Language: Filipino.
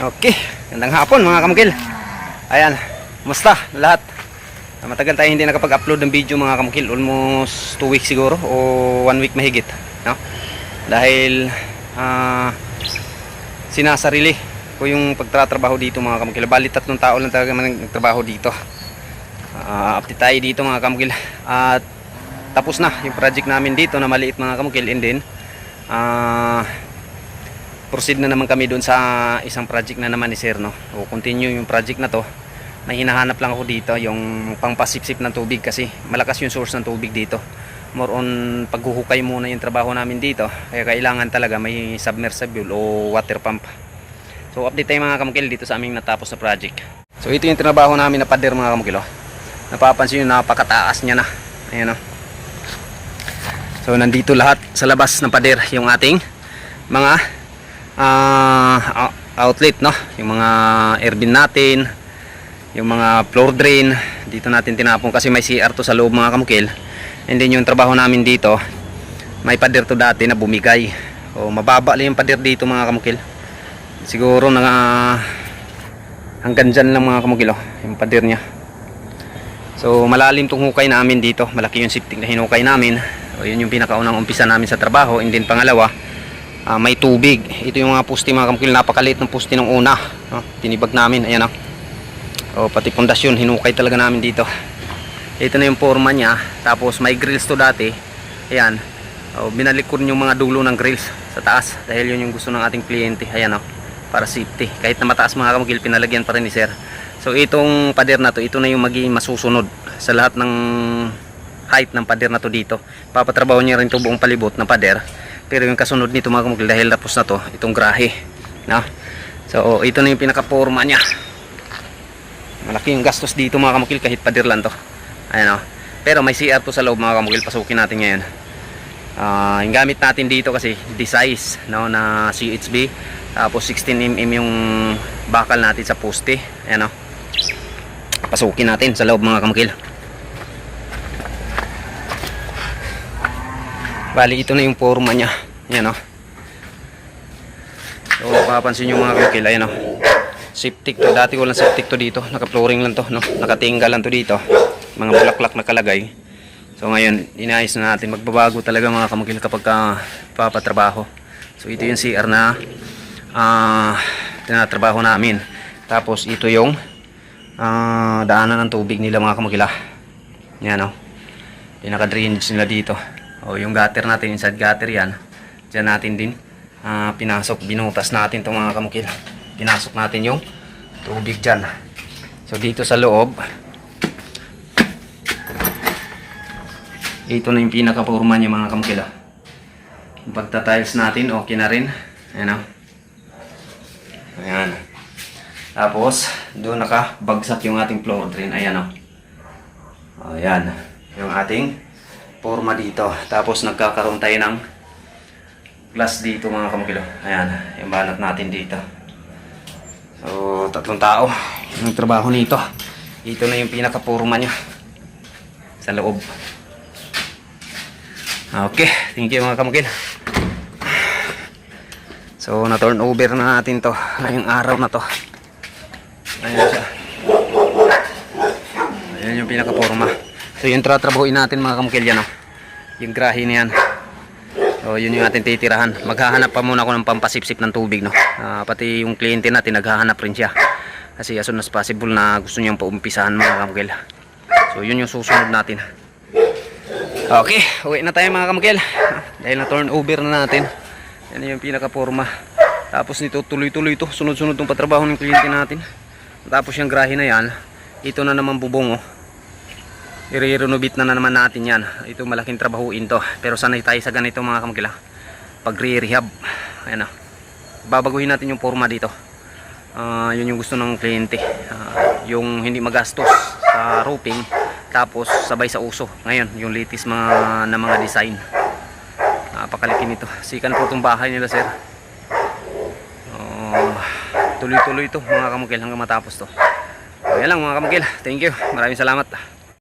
Okay, gandang hapon mga kamukil. Ayan, musta lahat? Ah, Matagal tayo hindi nakapag-upload ng video mga kamukil. Almost 2 weeks siguro o 1 week mahigit. No? Dahil ah, sinasarili ko yung pagtatrabaho dito mga kamukil. Bali tatlong tao lang talaga man nagtrabaho dito. Ah, update tayo dito mga kamukil. At tapos na yung project namin dito na maliit mga kamukil. And then, ah proceed na naman kami doon sa isang project na naman ni Sir no. O continue yung project na to. May hinahanap lang ako dito yung pangpasipsip ng tubig kasi malakas yung source ng tubig dito. More on paghuhukay muna yung trabaho namin dito. Kaya kailangan talaga may submersible o water pump. So update tayo mga kamukil dito sa aming natapos na project. So ito yung trabaho namin na pader mga kamukil. Oh. Napapansin nyo napakataas niya na. Ayan oh. So nandito lahat sa labas ng pader yung ating mga ou- outlet no? Yung mga air bin natin yung mga floor drain dito natin tinapon kasi may CR to sa loob mga kamukil. And then yung trabaho namin dito may pader to dati na bumigay. O mababa lang yung pader dito mga kamukil. Siguro na hanggang dyan lang mga kamukil oh, yung pader nya so malalim tong hukay namin dito. Malaki yung sifting na hinukay namin. O yun yung pinakaunang umpisa namin sa trabaho. And then pangalawa Ah, may tubig. Ito yung mga pusti mga kamukil. Napakaliit ng pusti ng una. No? Tinibag namin. Ayan oh. Oh, pati pundasyon. Hinukay talaga namin dito. Ito na yung forma niya. Tapos may grills to dati. Ayan. Oh, binalik yung mga dulo ng grills sa taas. Dahil yun yung gusto ng ating kliyente. Ayan oh. Para safety. Kahit na mataas mga kamukil, pinalagyan pa rin ni sir. So itong pader na to, ito na yung magiging masusunod sa lahat ng height ng pader na to dito. Papatrabaho niya rin to buong palibot ng pader pero yung kasunod nito mga kamukil dahil tapos na to itong grahe no? so ito na yung pinaka-forma nya malaki yung gastos dito mga kamukil kahit pader lang to. Ayan o pero may CR to sa loob mga kamukil pasukin natin ngayon. Ah, yung gamit natin dito kasi the size no, na CHB tapos 16mm yung bakal natin sa poste. Ayan o pasukin natin sa loob mga kamukil Bali, ito na yung forma niya. Yan o. So, papansin nyo mga kakil, ayan o. Septic to. Dati ko lang septic to dito. Naka-flooring lang to, no? Nakatingga lang to dito. Mga bulaklak na kalagay. So, ngayon, inayos na natin. Magbabago talaga mga kamukil kapag ka papatrabaho. So, ito yung CR na ah tinatrabaho namin. Tapos, ito yung ah daanan ng tubig nila mga kamukila. Yan o. Pinaka-drainage nila dito. O yung gutter natin, inside gutter yan. Diyan natin din ah, pinasok, binutas natin itong mga kamukil. Pinasok natin yung tubig dyan. So dito sa loob, ito na yung pinaka-forma niya mga kamukil. ah. Yung pagta-tiles natin, okay na rin. Ayan o. Ayan. Tapos, doon nakabagsak yung ating floor drain. Ayan o. Ayan. Yung ating forma dito. Tapos nagkakaroon tayo ng glass dito mga kamukilo. Ayan, yung banat natin dito. So, tatlong tao yung trabaho nito. Ito na yung pinaka-forma niya sa loob. Okay, thank you mga kamukil. So, na-turn over na natin to ngayong araw na to. Ayan siya. Ayan yung pinaka-forma. So, yung tratrabahuin natin mga kamukil yan, oh. Yung grahe na yan. So, yun yung ating titirahan. Maghahanap pa muna ako ng pampasipsip ng tubig, no. Ah, pati yung kliyente natin, naghahanap rin siya. Kasi as soon as possible na gusto niyang paumpisahan mga kamukil. So, yun yung susunod natin. Okay, uwi na tayo mga kamukil. Dahil na turn over na natin. Yan yung pinaka-forma. Tapos nito, tuloy-tuloy to. Sunod-sunod tong patrabaho ng kliyente natin. Tapos yung grahe na yan, ito na naman bubong, oh. I-renovate na, na naman natin yan. Ito malaking trabahuin to. Pero sanay tayo sa ganito mga kamukila. Pag re-rehab. Ayan na. Babaguhin natin yung forma dito. Ah, yun yung gusto ng kliyente. Ah, yung hindi magastos sa roofing. Tapos sabay sa uso. Ngayon, yung latest mga, na mga design. Napakalaki nito. Sikan po itong bahay nila sir. Oh, tuloy-tuloy ito mga kamukil hanggang matapos to. Ayan lang mga kamukil. Thank you. Maraming salamat.